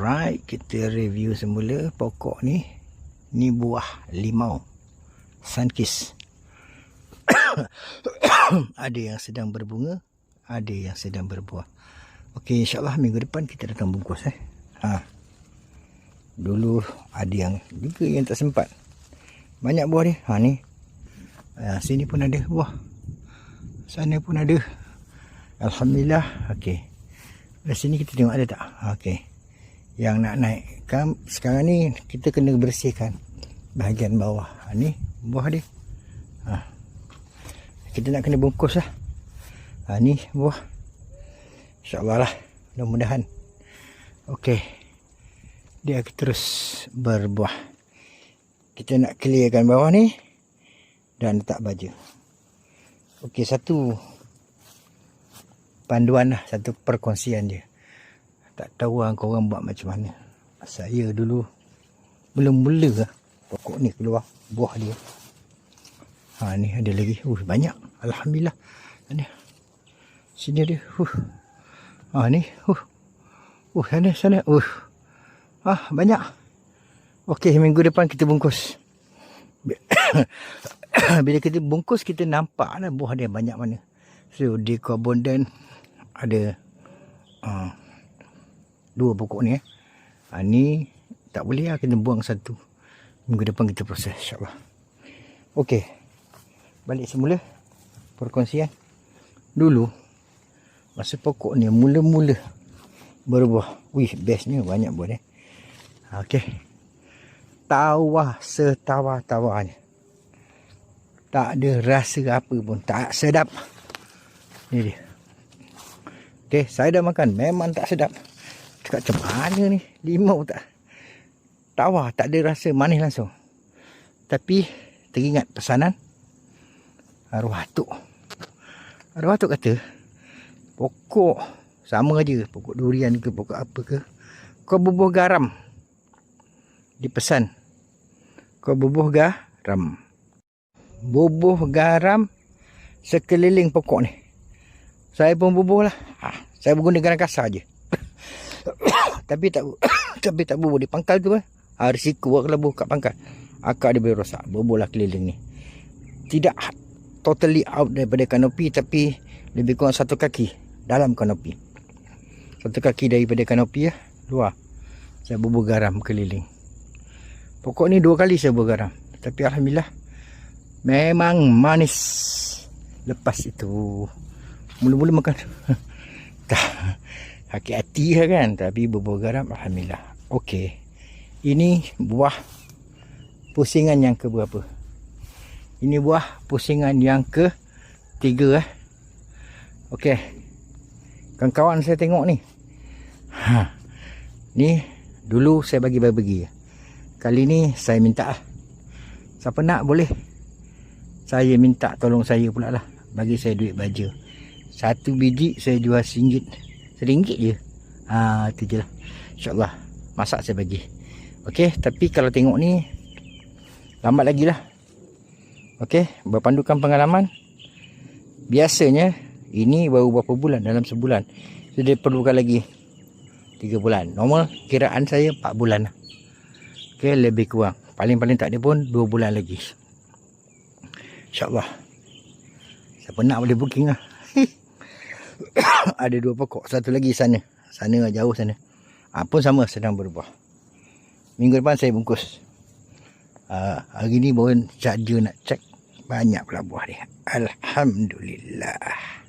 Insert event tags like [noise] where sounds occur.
Alright, kita review semula pokok ni. Ni buah limau. Sunkiss. [coughs] ada yang sedang berbunga, ada yang sedang berbuah. Okey, insyaAllah minggu depan kita datang bungkus eh. Ha. Dulu ada yang juga yang tak sempat. Banyak buah ni. Ha ni. Ha, sini pun ada buah. Sana pun ada. Alhamdulillah. Okey. Dari sini kita tengok ada tak? Okey yang nak naik. Kan sekarang ni kita kena bersihkan bahagian bawah. Ha, ni buah dia. Ha. kita nak kena bungkus lah. Ha, ni buah insyaAllah lah mudah-mudahan. Ok dia akan terus berbuah. Kita nak clearkan bawah ni dan letak baju. Ok satu panduan lah satu perkongsian dia tak tahu lah korang buat macam mana. Saya dulu belum mula lah pokok ni keluar buah dia. Ha ni ada lagi. Uh banyak. Alhamdulillah. Ni. Sini dia. Uh. Ha ni. Uh. Uh sana sana. Uh. Ah banyak. Okey minggu depan kita bungkus. [coughs] Bila kita bungkus kita nampak lah buah dia banyak mana. So di dan ada uh, dua pokok ni eh. Ha, ni tak boleh lah kena buang satu. Minggu depan kita proses insyaAllah. Okey. Balik semula. Perkongsian. Dulu. Masa pokok ni mula-mula berbuah. Wih bestnya banyak buah. Ha, Okey. Tawah setawa-tawa ni. Tak ada rasa apa pun. Tak sedap. Ni dia. Okey, saya dah makan. Memang tak sedap. Cakap macam mana ni? Limau tak? Tawar tak ada rasa manis langsung. Tapi Teringat pesanan Arwah Atuk. Arwah Atuk kata Pokok Sama aja. Pokok durian ke Pokok apa ke. Kau bubuh garam. Dipesan Kau bubuh garam. Bubuh garam Sekeliling pokok ni. Saya pun bubuh lah ha, Saya guna garam kasar je tapi tak [coughs] tapi tak bubuh di pangkal tu kan. Ha, risiko kalau bubuh kat pangkal. Akar dia boleh rosak. Bubuh lah keliling ni. Tidak totally out daripada kanopi tapi lebih kurang satu kaki dalam kanopi. Satu kaki daripada kanopi ya. Luar. Saya bubuh garam keliling. Pokok ni dua kali saya bubuh garam. Tapi Alhamdulillah. Memang manis. Lepas itu. Mula-mula makan. [laughs] tak sakit hati lah kan? Tapi berbuah garam Alhamdulillah. Ok ini buah pusingan yang ke berapa ini buah pusingan yang ke tiga eh. Ok kawan-kawan saya tengok ni. Ha. ni dulu saya bagi-bagi kali ni saya minta lah. Siapa nak boleh? Saya minta tolong saya pula lah. Bagi saya duit baja satu biji saya jual singgit Seringgit je. Ha, Itu je lah. InsyaAllah Masak saya bagi. Okey Tapi kalau tengok ni Lambat lagi lah. Okey Berpandukan pengalaman. Biasanya Ini baru berapa bulan? Dalam sebulan. So dia perlukan lagi 3 bulan. Normal Kiraan saya 4 bulan. Lah Okey Lebih kurang. Paling-paling tak ada pun 2 bulan lagi. InsyaAllah. Siapa nak boleh booking lah [laughs] [coughs] ada dua pokok. Satu lagi sana. Sana jauh sana. Ha, pun sama sedang berbuah minggu depan saya bungkus. Ha, hari ni baru saja nak cek. Banyak pula buah dia. Alhamdulillah